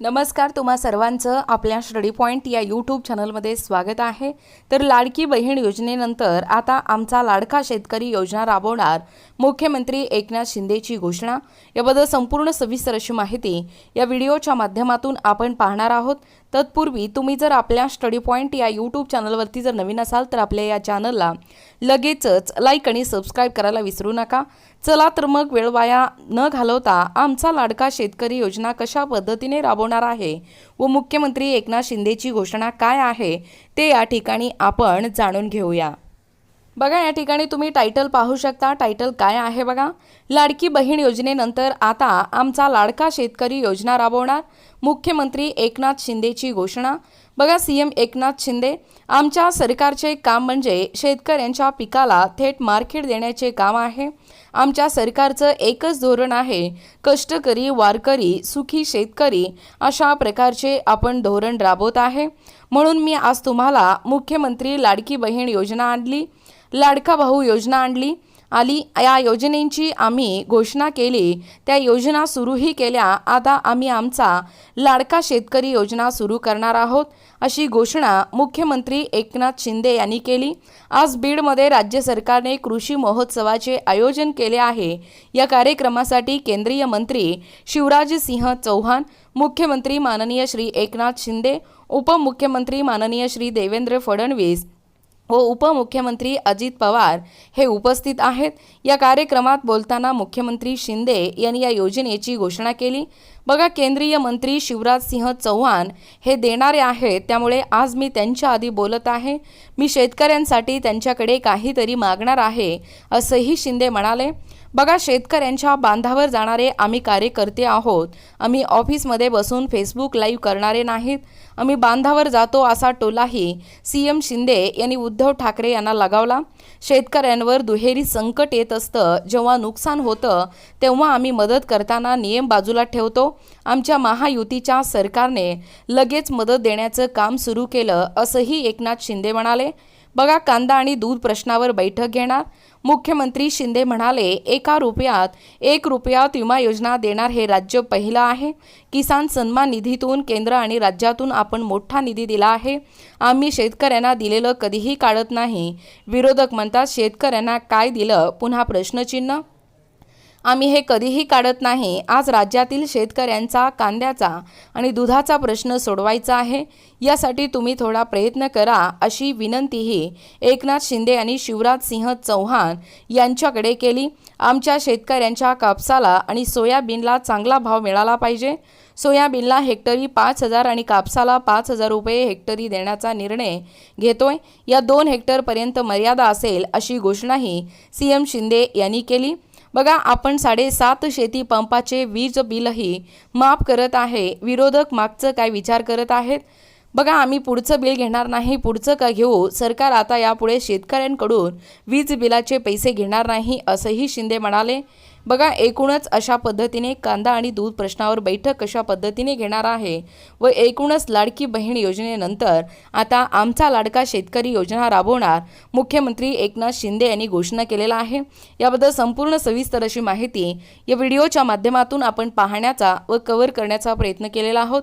नमस्कार तुम्हा सर्वांचं आपल्या स्टडी पॉईंट या यूट्यूब चॅनलमध्ये स्वागत आहे. तर लाडकी बहीण योजनेनंतर आता आमचा लाडका शेतकरी योजना राबवणार मुख्यमंत्री एकनाथ शिंदेची घोषणा. याबद्दल संपूर्ण सविस्तर अशी माहिती या व्हिडिओच्या माध्यमातून आपण पाहणार आहोत. तत्पूर्वी तुम्ही जर आपल्या स्टडी पॉईंट या यूट्यूब चॅनलवरती जर नवीन असाल तर आपल्या या चॅनलला लगेचच लाईक आणि सबस्क्राईब करायला विसरू नका. चला तर मग वेळ वाया न घालवता आमचा लाडका शेतकरी योजना कशा पद्धतीने राबवणार आहे. व मुख्यमंत्री एकनाथ शिंदेची घोषणा काय आहे ते या ठिकाणी आपण जाणून घेऊया. बघा या ठिकाणी तुम्ही टायटल पाहू शकता. टायटल काय आहे बघा? लाडकी बहीण योजनेनंतर आता आमचा लाडका शेतकरी योजना राबवणार. मुख्यमंत्री एकनाथ शिंदेची घोषणा. बघा सी एम एकनाथ शिंदे आमच्या सरकारचे काम म्हणजे शेतकऱ्यांच्या पिकाला थेट मार्केट देण्याचे काम आहे. आमच्या सरकारचं एकच धोरण आहे कष्टकरी वारकरी सुखी शेतकरी अशा प्रकारचे आपण धोरण राबवत आहे. म्हणून मी आज तुम्हाला मुख्यमंत्री लाडकी बहीण योजना आणली. लाडका भाऊ योजना आणली. आली. या योजनेची आम्ही घोषणा केली. त्या योजना सुरूही केल्या. आता आम्ही आमचा लाडका शेतकरी योजना सुरू करणार आहोत अशी घोषणा मुख्यमंत्री एकनाथ शिंदे यांनी केली. आज बीडमध्ये राज्य सरकारने कृषी महोत्सवाचे आयोजन केले आहे. या कार्यक्रमासाठी केंद्रीय मंत्री शिवराज सिंह चौहान मुख्यमंत्री माननीय श्री एकनाथ शिंदे उपमुख्यमंत्री माननीय श्री देवेंद्र फडणवीस व उपमुख्यमंत्री अजित पवार हे उपस्थित आहेत. या कार्यक्रमात बोलताना मुख्यमंत्री शिंदे यांनी या योजनेची घोषणा केली. बघा केंद्रीय मंत्री शिवराज सिंह चौहान हे देणारे आहेत त्यामुळे आज मी त्यांच्या आधी बोलत आहे. मी शेतकऱ्यांसाठी त्यांच्याकडे काहीतरी मागणार आहे असंही शिंदे म्हणाले. बघा शेतकऱ्यांच्या बांधावर जाणारे आम्ही कार्यकर्ते आहोत. आम्ही ऑफिसमध्ये बसून फेसबुक लाईव्ह करणारे नाहीत. आम्ही बांधावर जातो असा टोलाही सी एम शिंदे यांनी उद्धव ठाकरे यांना लगावला. शेतकऱ्यांवर दुहेरी संकट येत असतं जेव्हा नुकसान होतं तेव्हा आम्ही मदत करताना नियम बाजूला ठेवतो. आमच्या महायुतीच्या सरकारने लगेच मदत देण्याचं काम सुरू केलं असंही एकनाथ शिंदे म्हणाले. बघा कांदा आणि दूध प्रश्नावर बैठक घेणार. मुख्यमंत्री शिंदे म्हणाले एका रुपयात एक रुपयात विमा योजना देणार हे राज्य पहिलं आहे. किसान सन्मान निधीतून केंद्र आणि राज्यातून आपण मोठा निधी दिला आहे. आम्ही शेतकऱ्यांना दिलेलं कधीही काढत नाही. विरोधक म्हणतात शेतकऱ्यांना काय दिलं? पुन्हा प्रश्नचिन्ह आम्ही हे कधीही काढत नाही. आज राज्यातील शेतकऱ्यांचा कांद्याचा आणि दुधाचा प्रश्न सोडवायचा आहे. यासाठी तुम्ही थोडा प्रयत्न करा अशी विनंतीही एकनाथ शिंदे आणि शिवराज सिंह चौहान यांच्याकडे केली. आमच्या शेतकऱ्यांच्या कापसाला आणि सोयाबीनला चांगला भाव मिळाला पाहिजे. सोयाबीनला हेक्टरी पाच हजार आणि कापसाला पाच हजार रुपये हेक्टरी देण्याचा निर्णय घेतोय. या दोन हेक्टरपर्यंत मर्यादा असेल अशी घोषणाही सी एम शिंदे यांनी केली. बघा आपण साडेसात शेती पंपाचे वीज बिलही माफ करत आहे. विरोधक मागचं काय विचार करत आहेत? बघा आम्ही पुढचं बिल घेणार नाही पुढचं का घेऊ? सरकार आता यापुढे शेतकऱ्यांकडून वीज बिलाचे पैसे घेणार नाही असंही शिंदे म्हणाले. बघा एकूणच अशा पद्धतीने कांदा आणि दूध प्रश्नावर बैठक कशा पद्धतीने घेणार आहे? व एकूणच लाडकी बहीण योजनेनंतर आता आमचा लाडका शेतकरी योजना राबवणार मुख्यमंत्री एकनाथ शिंदे यांनी घोषणा केलेला आहे. याबद्दल संपूर्ण सविस्तर अशी माहिती या व्हिडिओच्या माध्यमातून आपण पाहण्याचा व कव्हर करण्याचा प्रयत्न केलेला आहोत.